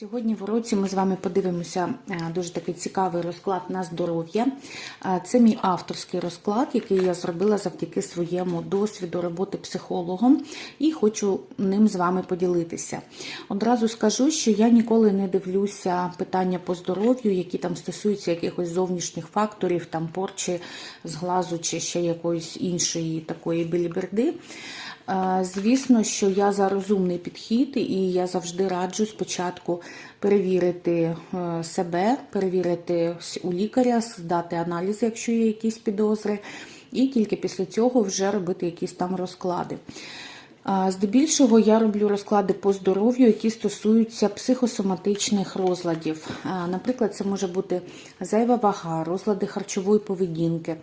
Сьогодні в уроці ми з вами подивимося е, дуже такий цікавий розклад на здоров'я. Е, Це мій авторський розклад, який я зробила завдяки своєму досвіду роботи психологом, і хочу ним з вами поділитися. Одразу скажу, що я ніколи не дивлюся питання по здоров'ю, які там стосуються якихось зовнішніх факторів, там порчі з глазу чи ще якоїсь іншої такої біліберди. Звісно, що я за розумний підхід, і я завжди раджу спочатку перевірити е, себе, перевірити у лікаря, здати аналізи, якщо є якісь підозри, і тільки після цього вже робити якісь там розклади. Здебільшого я роблю розклади по здоров'ю, які стосуються психосоматичних розладів. Наприклад, це може бути зайва вага, розлади харчової поведінки,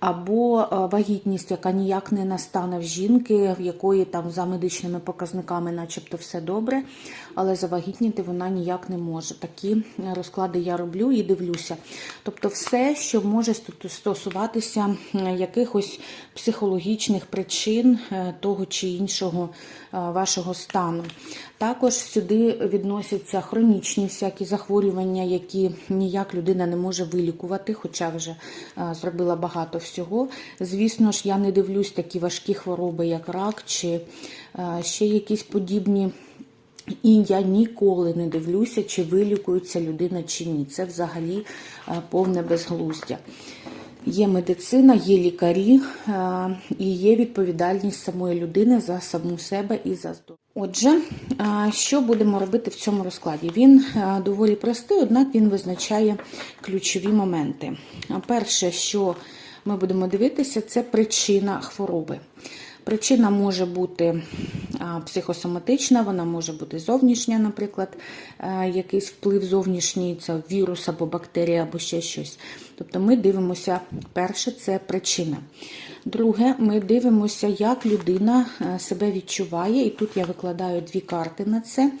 або вагітність, яка ніяк не настане в жінки, в якої там за медичними показниками, начебто, все добре, але завагітніти вона ніяк не може. Такі розклади я роблю і дивлюся. Тобто, все, що може стосуватися якихось психологічних причин е, того чи іншого е, вашого стану. Також сюди відносяться хронічні всякі захворювання, які ніяк людина не може вилікувати, хоча вже е, зробила багато всього. Звісно ж, я не дивлюсь такі важкі хвороби, як рак чи е, ще якісь подібні. І я ніколи не дивлюся, чи вилікується людина чи ні. Це взагалі повне безглуздя. Є медицина, є лікарі е, і є відповідальність самої людини за саму себе і за здоров'я. Отже, е, що будемо робити в цьому розкладі? Він е, доволі простий, однак він визначає ключові моменти. Перше, що ми будемо дивитися, це причина хвороби. Причина може бути психосоматична, вона може бути зовнішня, наприклад, якийсь вплив зовнішній, це вірус або бактерія, або ще щось. Тобто ми дивимося, перше, це причина. Друге, ми дивимося, як людина себе відчуває, і тут я викладаю дві карти на це.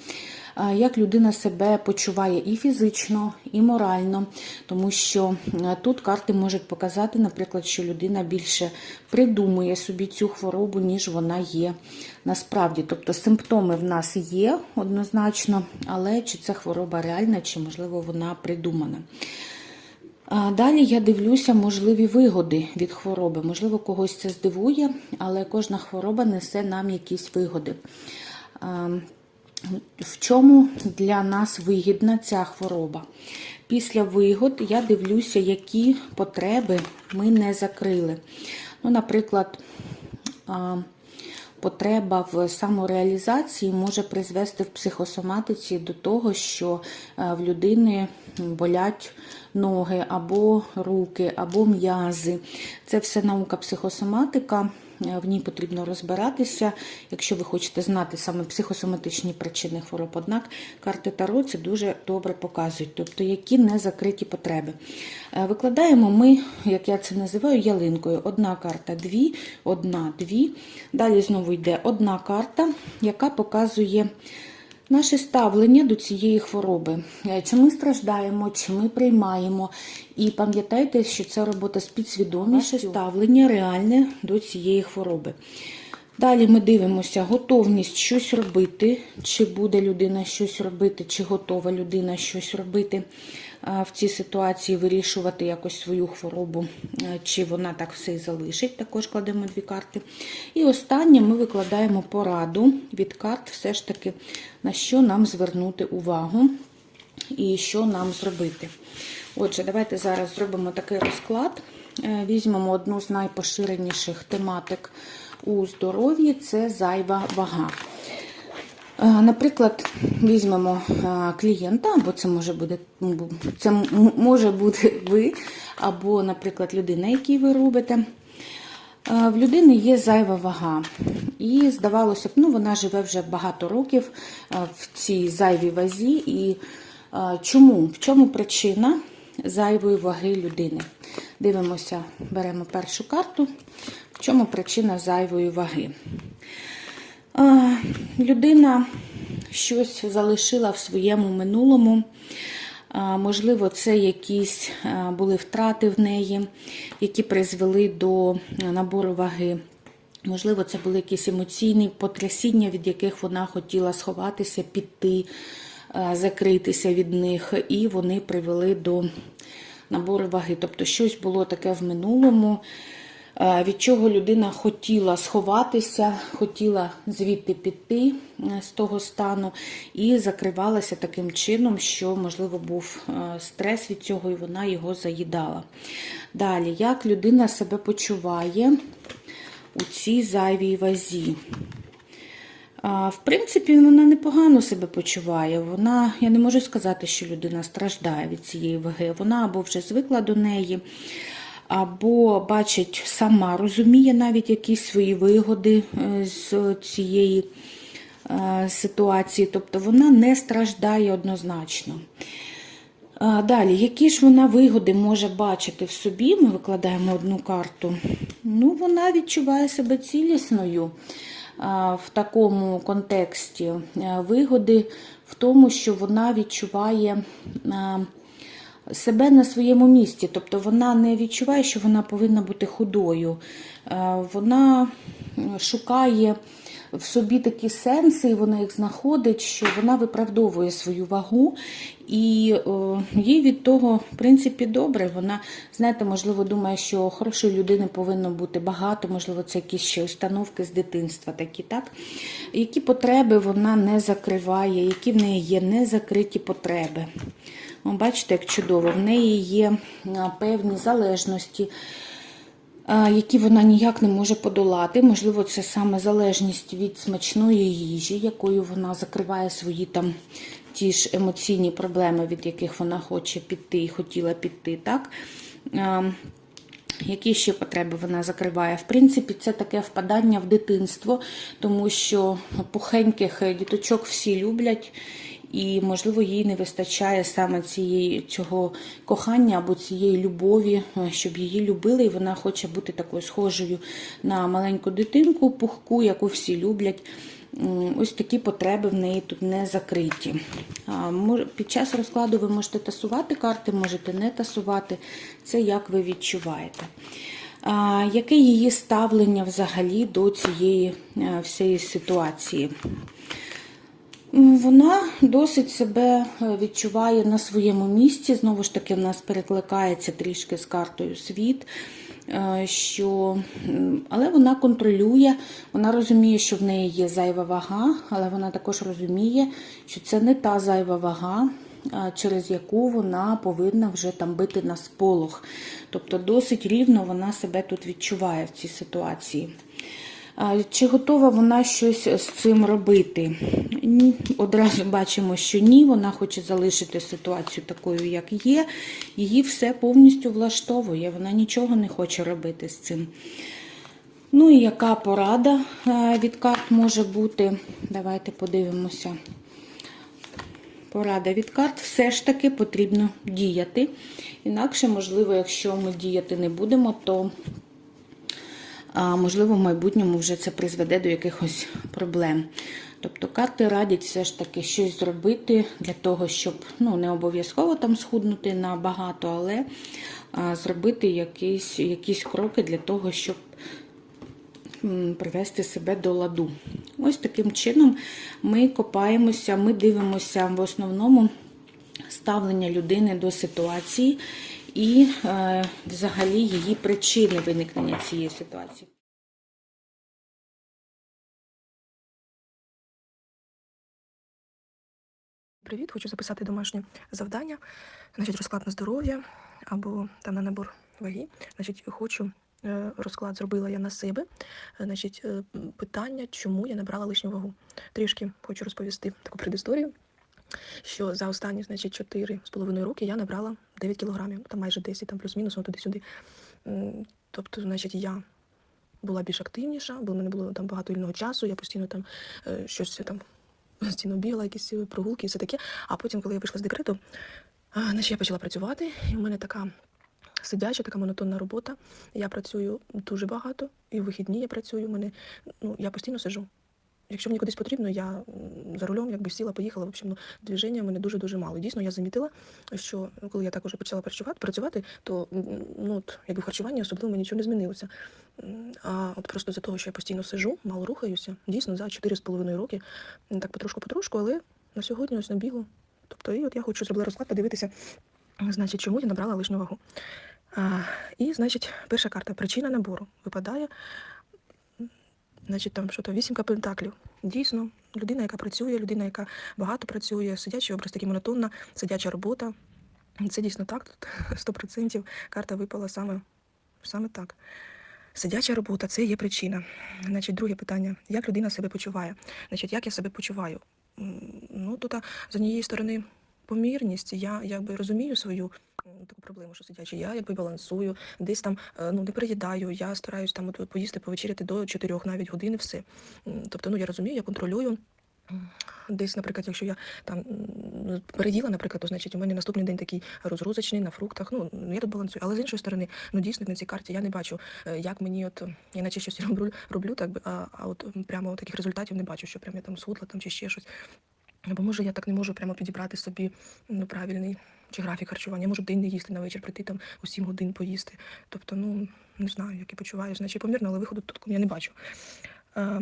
Як людина себе почуває і фізично, і морально, тому що тут карти можуть показати, наприклад, що людина більше придумує собі цю хворобу, ніж вона є насправді. Тобто симптоми в нас є однозначно, але чи це хвороба реальна, чи можливо вона придумана. Далі я дивлюся можливі вигоди від хвороби. Можливо, когось це здивує, але кожна хвороба несе нам якісь вигоди. В чому для нас вигідна ця хвороба? Після вигод я дивлюся, які потреби ми не закрили. Ну, Наприклад, потреба в самореалізації може призвести в психосоматиці до того, що в людини болять ноги або руки, або м'язи. Це все наука психосоматика. Е, В ній потрібно розбиратися, якщо ви хочете знати саме психосоматичні причини хвороб. Однак карти Таро це дуже добре показують, тобто які не закриті потреби. Е, Викладаємо ми, як я це називаю, ялинкою. Одна карта, дві, одна, дві. Далі знову йде одна карта, яка показує наше ставлення до цієї хвороби. Е, Чи ми страждаємо, чи ми приймаємо. І пам'ятайте, що це робота з підсвідомістю, ставлення реальне до цієї хвороби. Далі ми дивимося готовність щось робити, чи буде людина щось робити, чи готова людина щось робити в цій ситуації, вирішувати якось свою хворобу, е, чи вона так все і залишить. Також кладемо дві карти. І останнє ми викладаємо пораду від карт, все ж таки, на що нам звернути увагу і що нам зробити. Отже, давайте зараз зробимо такий розклад. Е, Візьмемо одну з найпоширеніших тематик у здоров'ї це зайва вага. Е, Наприклад, візьмемо е, клієнта, або це може бути це може бути ви, або, наприклад, людина, якій ви робите. Е, В людини є зайва вага. І здавалося б, ну вона живе вже багато років в цій зайвій вазі. І чому? В чому причина зайвої ваги людини? Дивимося, беремо першу карту. В чому причина зайвої ваги? Людина щось залишила в своєму минулому. Можливо, це якісь були втрати в неї, які призвели до набору ваги. Можливо, це були якісь емоційні потрясіння, від яких вона хотіла сховатися, піти. закритися від них, і вони привели до набору ваги. Тобто щось було таке в минулому, від чого людина хотіла сховатися, хотіла звідти піти е, з того стану, і закривалася таким чином, що, можливо, був е, стрес від цього, і вона його заїдала. Далі, як людина себе почуває у цій зайвій вазі? В принципі, вона непогано себе почуває. Вона, я не можу сказати, що людина страждає від цієї ваги. Вона або вже звикла до неї, або бачить сама, розуміє навіть якісь свої вигоди е, з цієї е, ситуації. Тобто вона не страждає однозначно. Далі, які ж вона вигоди може бачити в собі? Ми викладаємо одну карту. Ну, вона відчуває себе цілісною в такому контексті. Е, Вигоди в тому, що вона відчуває себе на своєму місці. Тобто вона не відчуває, що вона повинна бути худою. Е, Вона шукає в собі такі сенси, і вона їх знаходить, що вона виправдовує свою вагу, і о, їй від того, в принципі, добре. Вона, знаєте, можливо, думає, що хорошої людини повинно бути багато, можливо, це якісь ще установки з дитинства, такі, так? Які потреби вона не закриває, які в неї є незакриті потреби. О, Бачите, як чудово, в неї є певні залежності які вона ніяк не може подолати. Можливо, це саме залежність від смачної їжі, якою вона закриває свої там ті ж емоційні проблеми, від яких вона хоче піти і хотіла піти. так? Які ще потреби вона закриває? В принципі, це таке впадання в дитинство, тому що пухеньких діточок всі люблять, і, можливо, їй не вистачає саме цієї цього кохання або цієї любові, е, щоб її любили, і вона хоче бути такою схожою на маленьку дитинку, пухку, яку всі люблять. Ось такі потреби в неї тут не закриті. Під час розкладу ви можете тасувати карти, можете не тасувати. Це як ви відчуваєте. Яке її ставлення взагалі до цієї е, всієї ситуації? Вона досить себе е, відчуває на своєму місці. Знову ж таки, в нас перекликається трішки з картою світ. е, Що, але вона контролює, вона розуміє, що в неї є зайва вага, але вона також розуміє, що це не та зайва вага, через яку вона повинна вже там бити на сполох. Тобто досить рівно вона себе тут відчуває в цій ситуації. Чи готова вона щось з цим робити? Ні. Одразу бачимо, що ні, вона хоче залишити ситуацію такою, як є. Її все повністю влаштовує, вона нічого не хоче робити з цим. Ну і яка порада е, від карт може бути? Давайте подивимося. Порада від карт все ж таки потрібно діяти. Інакше, можливо, якщо ми діяти не будемо, то можливо, в майбутньому вже це призведе до якихось проблем. Тобто карти радять все ж таки щось зробити для того, щоб ну, не обов'язково там схуднути на багато, але а, зробити якісь, якісь кроки для того, щоб привести себе до ладу. Ось таким чином ми копаємося, ми дивимося в основному ставлення людини до ситуації і е, взагалі її причини виникнення цієї ситуації. Привіт, хочу записати домашнє завдання. Значить, розклад на здоров'я або там на набор ваги. Значить, хочу е, розклад зробила я на себе. Е, Значить, питання, чому я набрала лишню вагу. Трішки хочу розповісти таку предісторію. Що за останні, значить, 4 з половиною роки я набрала 9 кілограмів, там майже 10, там плюс-мінус, ну, туди-сюди. Тобто, значить, я була більш активніша, бо в мене було там багато вільного часу, я постійно там е, щось там постійно бігала, якісь прогулки і все таке. А потім, коли я вийшла з декрету, значить, я почала працювати, і в мене така сидяча, така монотонна робота. Я працюю дуже багато, і в вихідні я працюю. Мене, ну, я постійно сижу. Якщо мені кудись потрібно, я за рулем якби сіла, поїхала. В общем, ну, движення в мене дуже-дуже мало. Дійсно, я замітила, що коли я так уже почала працювати, працювати то ну, от, якби в харчуванні особливо нічого не змінилося. А от просто за того, що я постійно сижу, мало рухаюся, дійсно за 4,5 роки, так потрошку-потрошку, але на сьогодні ось набігло Тобто, і от я хочу зробила розклад, подивитися, значить, чому я набрала лишню вагу. А, і, значить, перша карта причина набору випадає. Значить, там що то вісімка пентаклів. Дійсно, людина, яка працює, людина, яка багато працює, сидячий образ такий монотонна, сидяча робота. Це дійсно так. Тут 100% карта випала саме, саме так. Сидяча робота це є причина. Значить, друге питання: як людина себе почуває? Значить, як я себе почуваю? Ну, тут з однієї сторони помірність. Я якби розумію свою таку проблему, що сидячи. Я якби балансую, десь там е, ну не приїдаю. Я стараюсь там поїсти, повечеряти до 4 навіть годин і все. Тобто, ну я розумію, я контролюю. Десь, наприклад, якщо я там м, переїла, наприклад, то значить у мене наступний день такий розгрузочний на фруктах. Ну я тут балансую. Але з іншої сторони, ну дійсно на цій карті я не бачу, е, як мені от я наче щось роблю, роблю так би, а, а от прямо таких результатів не бачу, що прямо я там схудла там чи ще щось. Або може я так не можу прямо підібрати собі ну, правильний чи графік харчування. Я можу день не їсти на вечір, прийти там у 7 годин поїсти. Тобто, ну не знаю, як я почуваю, значить помірно, але виходу тут я не бачу. Е,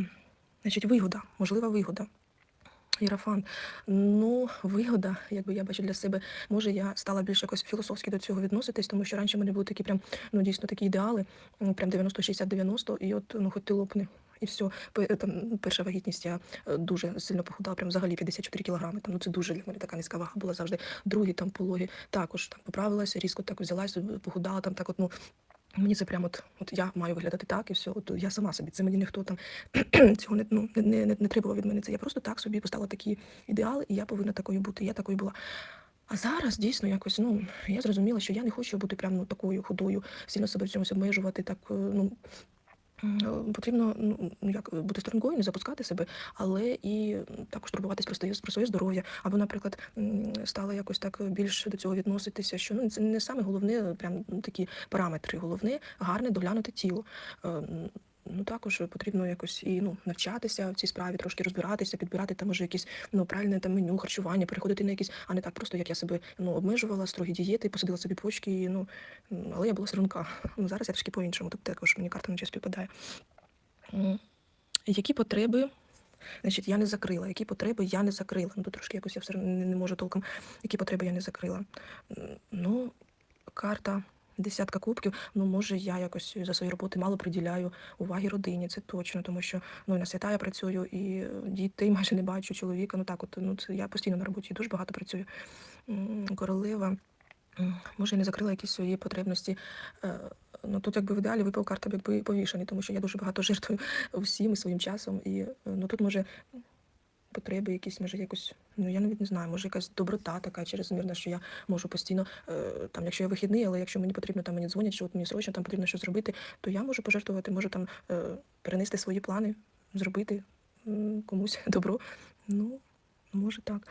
значить, вигода, можлива вигода. Єрафан, ну, вигода, якби я бачу для себе, може я стала більш якось філософськи до цього відноситись, тому що раніше в мене були такі прям, ну дійсно такі ідеали, прям 90, 60, 90, і от ну хоч ти лопни. І все, там перша вагітність я е, дуже сильно похудала, прям взагалі 54 кілограми. Там ну це дуже для мене така низька вага була завжди. Другі там пологи також там поправилася, різко так взялась, похудала там так. От ну мені це прямо от, от я маю виглядати так, і все. От я сама собі. Це мені ніхто там цього не ну не, не, не, требував від мене. Це я просто так собі поставила такі ідеали, і я повинна такою бути. Я такою була. А зараз дійсно якось ну я зрозуміла, що я не хочу бути прям ну такою худою, сильно себе в чомусь обмежувати. Так е, ну потрібно ну як бути стрункою, не запускати себе, але і також турбуватись про своє про своє здоров'я. Або, наприклад, стали якось так більше до цього відноситися, що ну це не саме головне, прям такі параметри. Головне гарне доглянути тіло. Ну також потрібно якось і ну навчатися в цій справі, трошки розбиратися, підбирати там може якісь ну правильне там меню, харчування, переходити на якісь, а не так просто як я себе ну обмежувала, строгі дієти, посадила собі почки. І, ну але я була струнка. Ну зараз я трішки по-іншому. Тобто також мені карта наче співпадає. М, Які потреби? Значить, я не закрила. Які потреби я не закрила. Ну, тут трошки якось я все не, не можу толком. Які потреби я не закрила. Ну, карта десятка кубків. Ну, може, я якось за свої роботи мало приділяю уваги родині, це точно, тому що ну, на свята я працюю, і е, дітей майже не бачу, чоловіка. Ну так, от ну це я постійно на роботі дуже багато працюю. Королева. Може, я не закрила якісь свої потребності. Е, Ну тут якби в ідеалі випав карта якби повішений, тому що я дуже багато жертвую всім і своїм часом. І е, ну тут може потреби якісь, може якось, ну я навіть не знаю, може якась доброта така черезмірна, що я можу постійно, е, там, якщо я вихідний, але якщо мені потрібно, там мені дзвонять, що от мені срочно там потрібно щось зробити, то я можу пожертвувати, можу там е, перенести свої плани, зробити комусь добро. Ну, може так.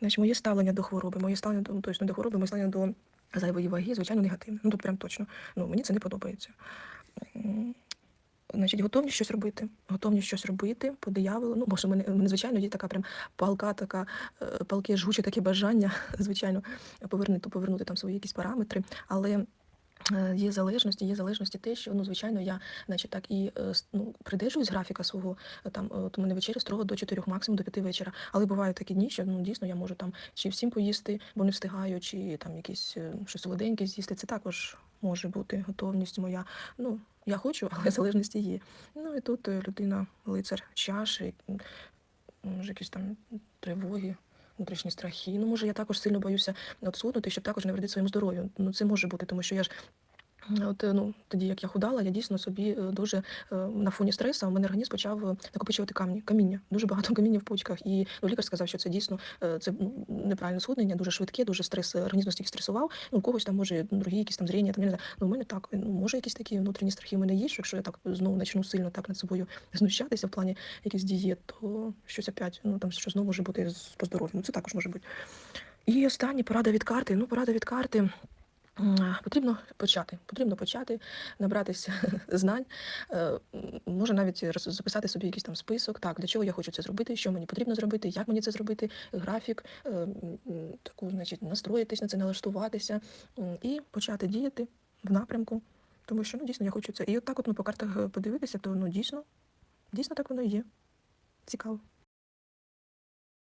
Значить, моє ставлення до хвороби, моє ставлення до, тобто не до хвороби, моє ставлення до зайвої ваги, звичайно, негативне. Ну тут прям точно. Ну, мені це не подобається. Значить, готовність щось робити. Готовність щось робити по дияволу. Ну, може, мене, мене звичайно, є така прям палка, така е, палке жгуче таке бажання, звичайно, повернути, повернути там свої якісь параметри. Але е, є залежності, є залежності те, що ну, звичайно, я, значить, так і е, ну, придержуюсь графіка свого. Там от у мене вечеря строго до 4, максимум до 5 вечора. Але бувають такі дні, що ну дійсно я можу там чи всім поїсти, бо не встигаю, чи там якісь щось солоденьке з'їсти. Це також може бути готовність моя. Ну, я хочу, але залежність є. Ну і тут е, людина, лицар чаші, може, якісь там тривоги, внутрішні страхи. Ну, може, я також сильно боюся от щоб також не вредити своєму здоров'ю. Ну, це може бути, тому що я ж. От, е, ну, тоді, як я худала, я дійсно собі е, дуже е, на фоні стресу, у мене організм почав накопичувати камні, каміння, дуже багато каміння в почках. І ну, лікар сказав, що це дійсно це неправильне схуднення, дуже швидке, дуже стрес, організм настільки стресував. Ну, у когось там може другі якісь там зріння, там я не знаю. Ну, у мене так, ну, може, якісь такі внутрішні страхи в мене є, що якщо я так знову почну сильно так над собою знущатися в плані якихось дієт, то щось опять, ну там що знову може бути по здоров'ю. Ну, це також може бути. І останнє порада від карти. Ну, порада від карти. Потрібно почати. Потрібно почати набратися знань. Е, Може навіть записати собі якийсь там список. Так, для чого я хочу це зробити, що мені потрібно зробити, як мені це зробити, графік, е, таку, значить, настроїтись на це, налаштуватися і почати діяти в напрямку. Тому що ну дійсно я хочу це. І от так, от ну, по картах е, подивитися, то ну дійсно, дійсно так воно і є. Цікаво.